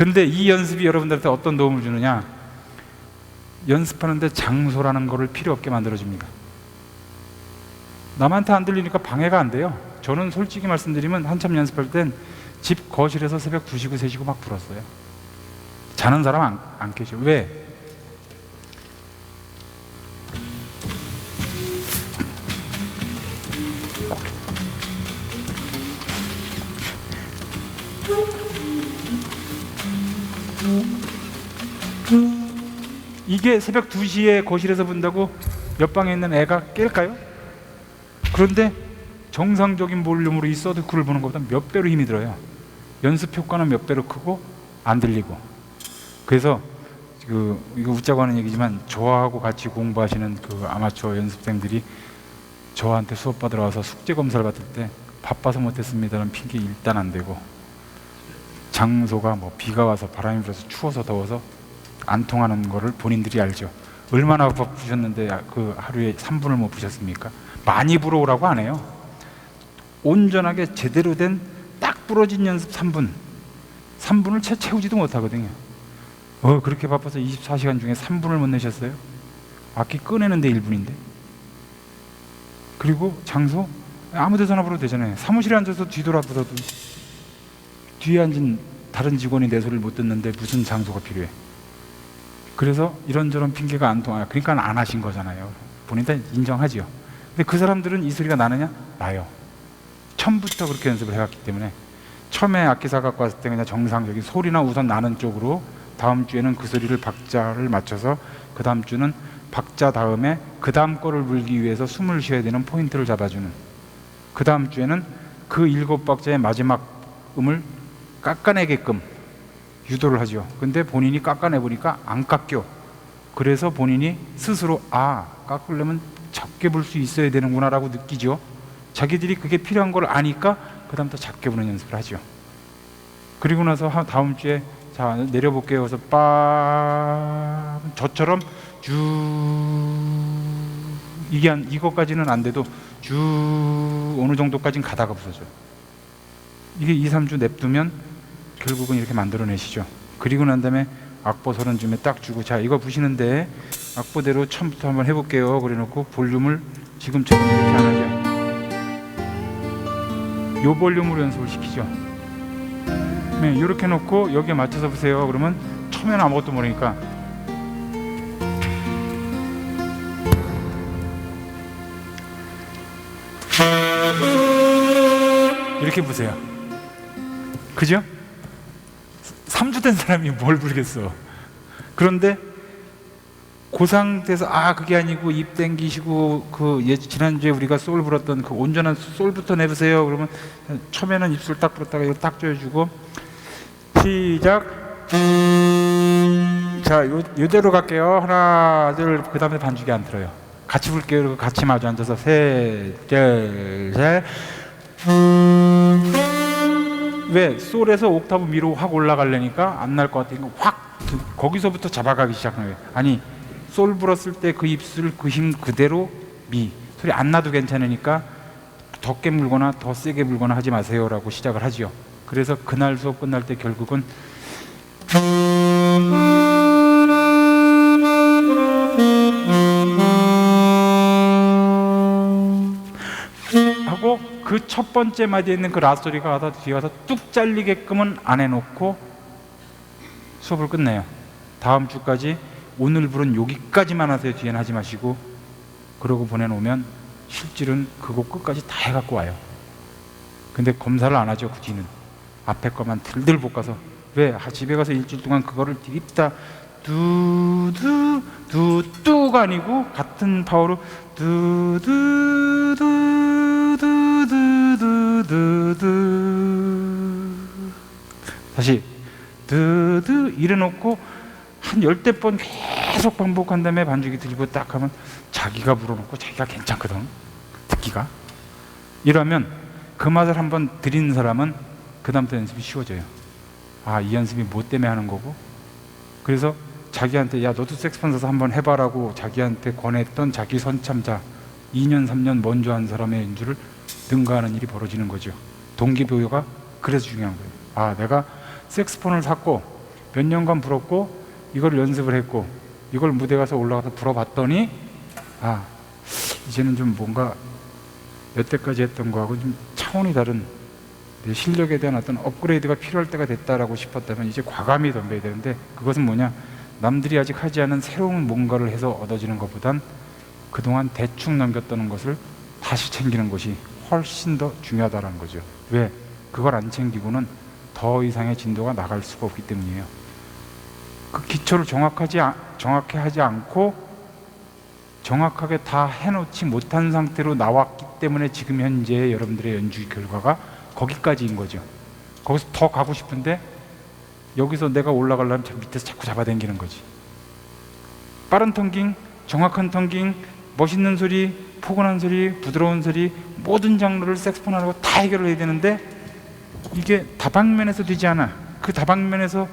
근데 이 연습이 여러분들한테 어떤 도움을 주느냐? 연습하는데 장소라는 거를 필요 없게 만들어줍니다. 남한테 안 들리니까 방해가 안 돼요. 저는 솔직히 말씀드리면 한참 연습할 땐 집 거실에서 새벽 2시고 3시고 막 불었어요. 자는 사람 안, 안 계셔. 왜? 이게 새벽 2시에 거실에서 분다고 옆방에 있는 애가 깰까요? 그런데 정상적인 볼륨으로 이 서드쿨을 보는 것보다 몇 배로 힘이 들어요. 연습 효과는 몇 배로 크고 안 들리고. 그래서 그 이거 웃자고 하는 얘기지만 저하고 같이 공부하시는 그 아마추어 연습생들이 저한테 수업 받으러 와서 숙제 검사를 받을 때 바빠서 못했습니다는 핑계 일단 안 되고 장소가 뭐 비가 와서 바람이 불어서 추워서 더워서 안 통하는 거를 본인들이 알죠. 얼마나 바쁘셨는데 그 하루에 3분을 못 부셨습니까? 많이 불어오라고 안 해요. 온전하게 제대로 된 딱 부러진 연습 3분. 3분을 채 채우지도 못하거든요. 어, 그렇게 바빠서 24시간 중에 3분을 못 내셨어요? 악기 꺼내는데 1분인데. 그리고 장소 아무 데서나 불어도 되잖아요. 사무실에 앉아서 뒤돌아보다도 뒤에 앉은 다른 직원이 내 소리를 못 듣는데 무슨 장소가 필요해? 그래서 이런저런 핑계가 안 통해요. 그러니까 안 하신 거잖아요. 본인 다 인정하지요. 근데 그 사람들은 이 소리가 나느냐? 나요. 처음부터 그렇게 연습을 해왔기 때문에 처음에 악기사 갖고 왔을 때 그냥 정상적인 소리나 우선 나는 쪽으로 다음 주에는 그 소리를 박자를 맞춰서 그 다음 주는 박자 다음에 그 다음 거를 물기 위해서 숨을 쉬어야 되는 포인트를 잡아주는 그 다음 주에는 그 일곱 박자의 마지막 음을 깎아내게끔 유도를 하죠. 근데 본인이 깎아내 보니까 안 깎여. 그래서 본인이 스스로 아 깎으려면 작게 불수 있어야 되는구나라고 느끼죠. 자기들이 그게 필요한 걸 아니까 그다음부터 작게 부는 연습을 하죠. 그리고 나서 하- 다음 주에 자 내려볼게요. 그래서 빠 저처럼 쭉 이게 한 이것까지는 안 돼도 쭉 어느 정도까지는 가다가 부서져요. 이게 2, 3주 냅두면 결국은 이렇게 만들어내시죠. 그리고 난 다음에 악보 서른 줌에 딱 주고 자 이거 부시는데 악보대로 처음부터 한번 해볼게요. 그래놓고 볼륨을 지금처럼 이렇게 안 하죠. 요 볼륨으로 연습을 시키죠. 네, 이렇게 놓고 여기에 맞춰서 보세요. 그러면 처음에는 아무것도 모르니까 이렇게 보세요. 그죠? 3주 된 사람이 뭘 부르겠어. 그런데 그 상태에서 아 그게 아니고 입 땡기시고 그 예, 지난주에 우리가 솔 불었던 그 온전한 솔부터 내보세요. 그러면 처음에는 입술 딱 불었다가 이거 딱 조여주고 시작. 자 요, 요대로 갈게요. 하나 둘 그 다음에 반죽이 안 들어요. 같이 불게요. 같이 마주 앉아서 셋둘셋 왜 솔에서 옥타브 위로 확 올라가려니까 안 날 것 같으니까 확 드- 거기서부터 잡아가기 시작하는 거예요. 아니 솔 불었을 때 그 입술 그 힘 그대로 미 소리 안 나도 괜찮으니까 더 깨물거나 더 세게 불거나 하지 마세요라고 시작을 하지요. 그래서 그날 수업 끝날 때 결국은 그 첫 번째 마디에 있는 그 라소리가 가다 뒤에 가서 뚝 잘리게끔은 안 해놓고 수업을 끝내요. 다음 주까지 오늘 부른 여기까지만 하세요. 뒤에는 하지 마시고 그러고 보내놓으면 실질은 그거 끝까지 다 해갖고 와요. 근데 검사를 안 하죠. 그 뒤는 앞에 거만 들들 볶아서 왜 아, 집에 가서 일주일 동안 그거를 드립다 두두 두뚜가 아니고 같은 파워로 두두두두 두두두 다시 두두 이래놓고 한 열대 번 계속 반복한 다음에 반죽이 들리고 딱 하면 자기가 불어놓고 자기가 괜찮거든 듣기가. 이러면 그 맛을 한번 들인 사람은 그 다음부터 연습이 쉬워져요. 아 이 연습이 뭐 때문에 하는 거고? 그래서 자기한테 야 너도 색스폰 사서 한번 해봐라고 자기한테 권했던 자기 선참자 2년 3년 먼저 한 사람의 연주를 능가하는 일이 벌어지는 거죠. 동기부여가 그래서 중요한 거예요. 아 내가 색스폰을 샀고 몇 년간 불었고 이걸 연습을 했고 이걸 무대 가서 올라가서 불어봤더니 아 이제는 좀 뭔가 여태까지 했던 거하고 좀 차원이 다른 내 실력에 대한 어떤 업그레이드가 필요할 때가 됐다라고 싶었다면 이제 과감히 덤벼야 되는데 그것은 뭐냐? 남들이 아직 하지 않은 새로운 뭔가를 해서 얻어지는 것보단 그동안 대충 넘겼던 것을 다시 챙기는 것이 훨씬 더 중요하다는 거죠. 왜? 그걸 안 챙기고는 더 이상의 진도가 나갈 수가 없기 때문이에요. 그 기초를 정확하지 아- 정확히 하지 않고 정확하게 다 해놓지 못한 상태로 나왔기 때문에 지금 현재 여러분들의 연주 결과가 거기까지인 거죠. 거기서 더 가고 싶은데 여기서 내가 올라가려면 저 밑에서 자꾸 잡아당기는 거지. 빠른 턴깅, 정확한 턴깅, 멋있는 소리, 포근한 소리, 부드러운 소리 모든 장르를 색스폰하고 다 해결을 해야 되는데 이게 다방면에서 되지 않아. 그 다방면에서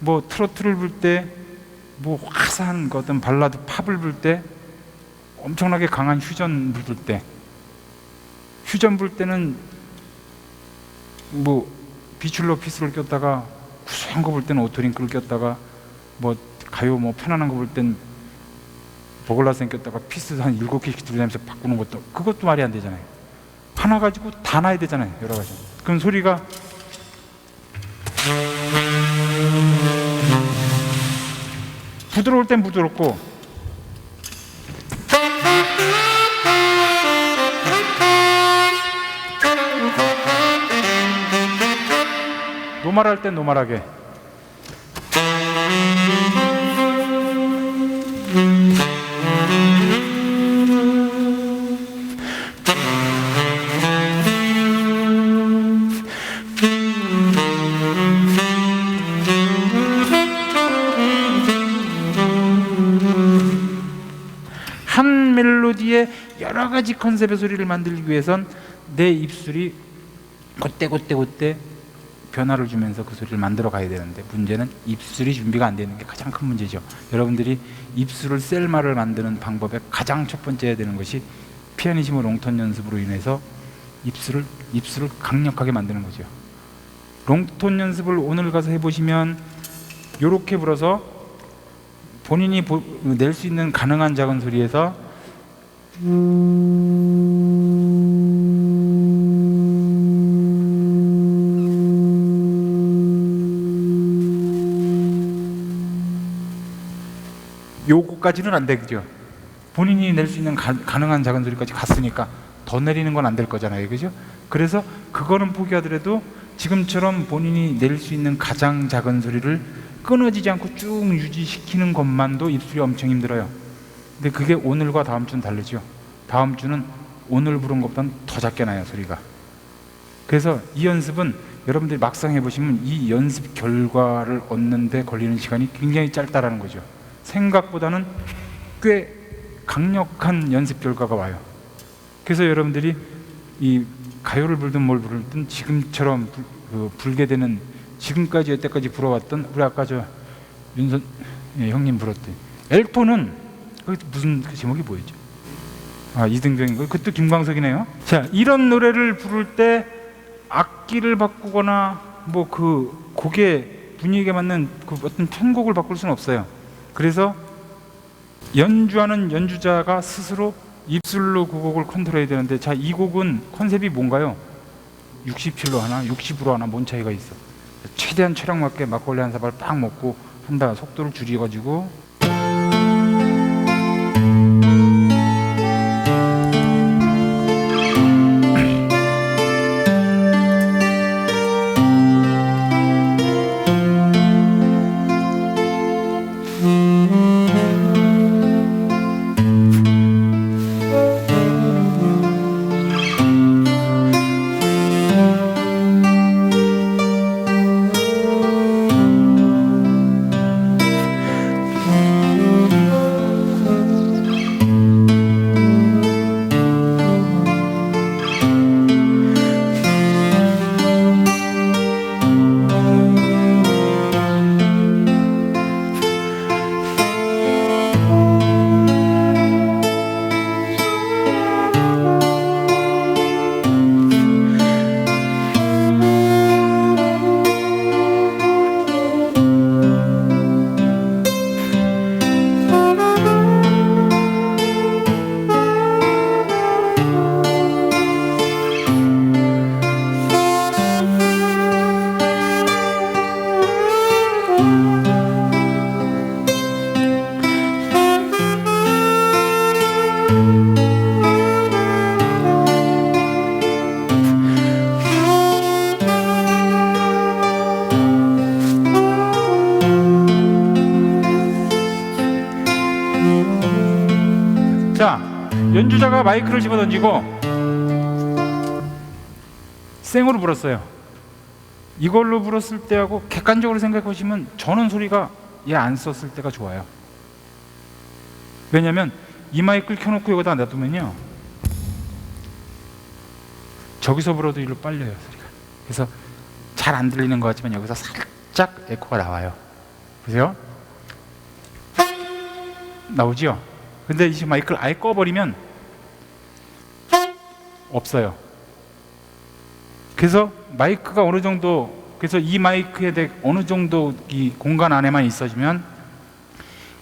뭐 트로트를 불 때, 뭐 화사한 거 어떤 발라드 팝을 불 때, 엄청나게 강한 휴전 불 때, 휴전 불 때는 뭐 비출로 피스를 꼈다가 구수한 거 볼 때는 오토링크를 꼈다가 뭐 가요 뭐 편안한 거 볼 땐 보글라센 꼈다가 피스 한 일곱 개씩 들려면서 바꾸는 것도 그것도 말이 안 되잖아요. 하나 가지고 다 놔야 되잖아요. 여러 가지. 그럼 소리가 부드러울 땐 부드럽고 노말할 땐 노말하게 가지 컨셉의 소리를 만들기 위해선 내 입술이 그때 그때 그때 변화를 주면서 그 소리를 만들어 가야 되는데 문제는 입술이 준비가 안 되는 게 가장 큰 문제죠. 여러분들이 입술을 셀마를 만드는 방법의 가장 첫 번째 해야 되는 것이 피아니시모 롱톤 연습으로 인해서 입술을 입술을 강력하게 만드는 거죠. 롱톤 연습을 오늘 가서 해보시면 이렇게 불어서 본인이 낼 수 있는 가능한 작은 소리에서 요거까지는 안 되죠. 본인이 낼 수 있는 가, 가능한 작은 소리까지 갔으니까 더 내리는 건 안 될 거잖아요. 그죠? 그래서 그거는 포기하더라도 지금처럼 본인이 낼 수 있는 가장 작은 소리를 끊어지지 않고 쭉 유지시키는 것만도 입술이 엄청 힘들어요. 근데 그게 오늘과 다음 주는 다르죠. 다음 주는 오늘 부른 것보다는 더 작게 나요, 소리가. 그래서 이 연습은 여러분들이 막상 해보시면 이 연습 결과를 얻는데 걸리는 시간이 굉장히 짧다라는 거죠. 생각보다는 꽤 강력한 연습 결과가 와요. 그래서 여러분들이 이 가요를 불든 뭘 부르든 지금처럼 불, 그 불게 되는 지금까지 여태까지 불어왔던 우리 아까 저 윤선 예, 형님 불었던 엘토는 그 무슨 그 제목이 뭐였죠? 아 이등병인 거 그것도 김광석이네요. 자 이런 노래를 부를 때 악기를 바꾸거나 뭐 그 곡의 분위기에 맞는 그 어떤 편곡을 바꿀 수는 없어요. 그래서 연주하는 연주자가 스스로 입술로 그 곡을 컨트롤해야 되는데 자 이 곡은 컨셉이 뭔가요? 67로 하나 60으로 하나 뭔 차이가 있어? 최대한 체력 맞게 막걸리 한 사발 빡 먹고 한다 속도를 줄여가지고 연주자가 마이크를 집어 던지고 생으로 불었어요. 이걸로 불었을 때하고 객관적으로 생각해 보시면 저는 소리가 얘 안 썼을 때가 좋아요. 왜냐면 이 마이크를 켜놓고 여기다 놔두면요. 저기서 불어도 일로 빨려요 소리가. 그래서 잘 안 들리는 것 같지만 여기서 살짝 에코가 나와요. 보세요. 나오지요? 근데 이 마이크를 아예 꺼버리면 없어요. 그래서 마이크가 어느 정도 그래서 이 마이크에 대해 어느 정도 이 공간 안에만 있어지면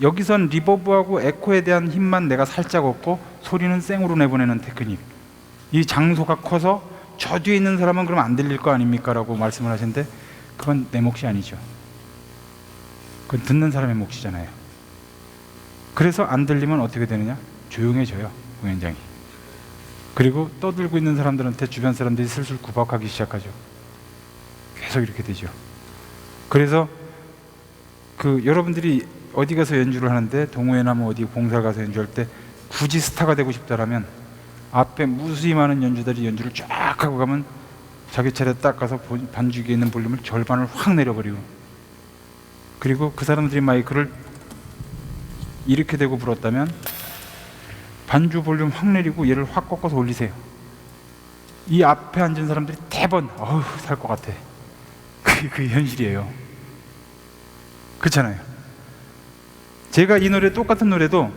여기선 리버브하고 에코에 대한 힘만 내가 살짝 얻고 소리는 생으로 내보내는 테크닉. 이 장소가 커서 저 뒤에 있는 사람은 그럼 안 들릴 거 아닙니까라고 말씀을 하시는데 그건 내 몫이 아니죠. 그건 듣는 사람의 몫이잖아요. 그래서 안 들리면 어떻게 되느냐? 조용해져요 공연장이. 그리고 떠들고 있는 사람들한테 주변 사람들이 슬슬 구박하기 시작하죠. 계속 이렇게 되죠. 그래서 그 여러분들이 어디 가서 연주를 하는데 동호회나 뭐 어디 봉사 가서 연주할 때 굳이 스타가 되고 싶다라면 앞에 무수히 많은 연주들이 연주를 쫙 하고 가면 자기 차례 딱 가서 본- 반주기에 있는 볼륨을 절반을 확 내려버리고 그리고 그 사람들이 마이크를 이렇게 대고 불었다면 반주 볼륨 확 내리고 얘를 확 꺾어서 올리세요. 이 앞에 앉은 사람들이 대번 어휴 살것 같아. 그게 그 현실이에요. 그렇잖아요. 제가 이 노래 똑같은 노래도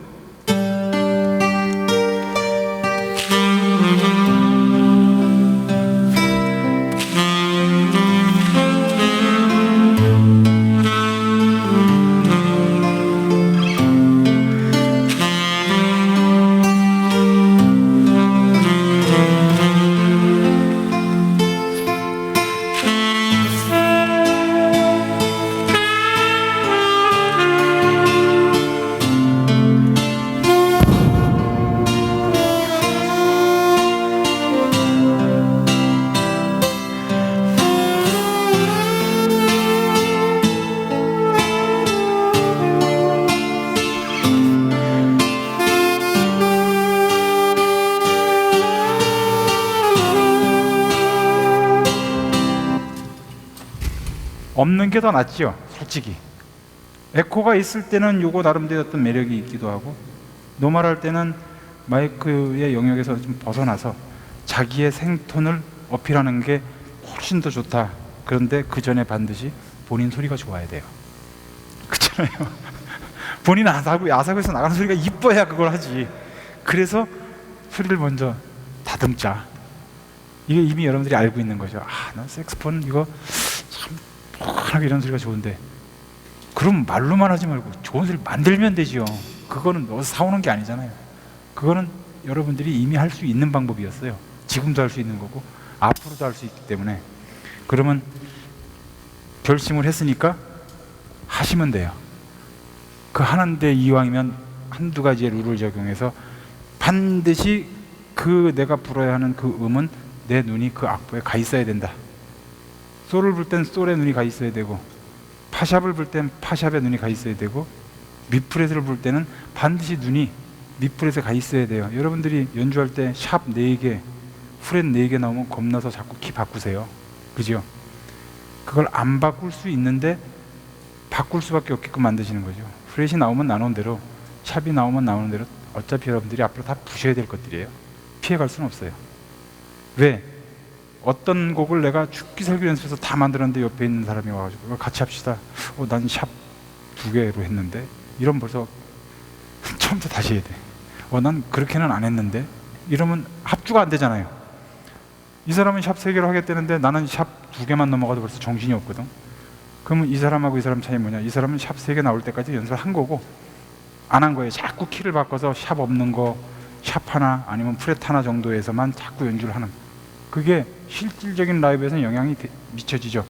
없는 게 더 낫죠, 솔직히. 에코가 있을 때는 요거 나름대로 어떤 매력이 있기도 하고 노말할 때는 마이크의 영역에서 좀 벗어나서 자기의 생톤을 어필하는 게 훨씬 더 좋다. 그런데 그 전에 반드시 본인 소리가 좋아야 돼요. 그렇잖아요. 본인 아사고 아사고에서 나가는 소리가 이뻐야 그걸 하지. 그래서 소리를 먼저 다듬자. 이게 이미 여러분들이 알고 있는 거죠. 아, 난 색스폰 이거 참 편하게 이런 소리가 좋은데 그럼 말로만 하지 말고 좋은 소리 만들면 되지요. 그거는 어디서 사오는 게 아니잖아요. 그거는 여러분들이 이미 할 수 있는 방법이었어요. 지금도 할 수 있는 거고 앞으로도 할 수 있기 때문에 그러면 결심을 했으니까 하시면 돼요. 그 하는데 이왕이면 한두 가지의 룰을 적용해서 반드시 그 내가 불어야 하는 그 음은 내 눈이 그 악보에 가 있어야 된다. 솔을 불 땐 솔에 눈이 가 있어야 되고 파샵을 불 땐 파샵에 눈이 가 있어야 되고 미프렛을 불 때는 반드시 눈이 미프렛에 가 있어야 돼요. 여러분들이 연주할 때 샵 4개, 프렛 4개 나오면 겁나서 자꾸 키 바꾸세요. 그죠? 그걸 안 바꿀 수 있는데 바꿀 수밖에 없게끔 만드시는 거죠. 프렛이 나오면 나오는 대로 샵이 나오면 나오는 대로 어차피 여러분들이 앞으로 다 부셔야 될 것들이에요. 피해갈 수는 없어요. 왜? 어떤 곡을 내가 죽기 살기 연습해서 다 만들었는데 옆에 있는 사람이 와가지고 같이 합시다. 어, 난 샵 두 개로 했는데 이런 벌써 처음부터 다시 해야 돼. 어, 난 그렇게는 안 했는데 이러면 합주가 안 되잖아요. 이 사람은 샵 세 개로 하겠다는데 나는 샵 두 개만 넘어가도 벌써 정신이 없거든. 그러면 이 사람하고 이 사람 차이 뭐냐? 이 사람은 샵 세 개 나올 때까지 연습을 한 거고 안 한 거예요. 자꾸 키를 바꿔서 샵 없는 거, 샵 하나 아니면 프렛 하나 정도에서만 자꾸 연주를 하는. 그게 실질적인 라이브에서는 영향이 대- 미쳐지죠.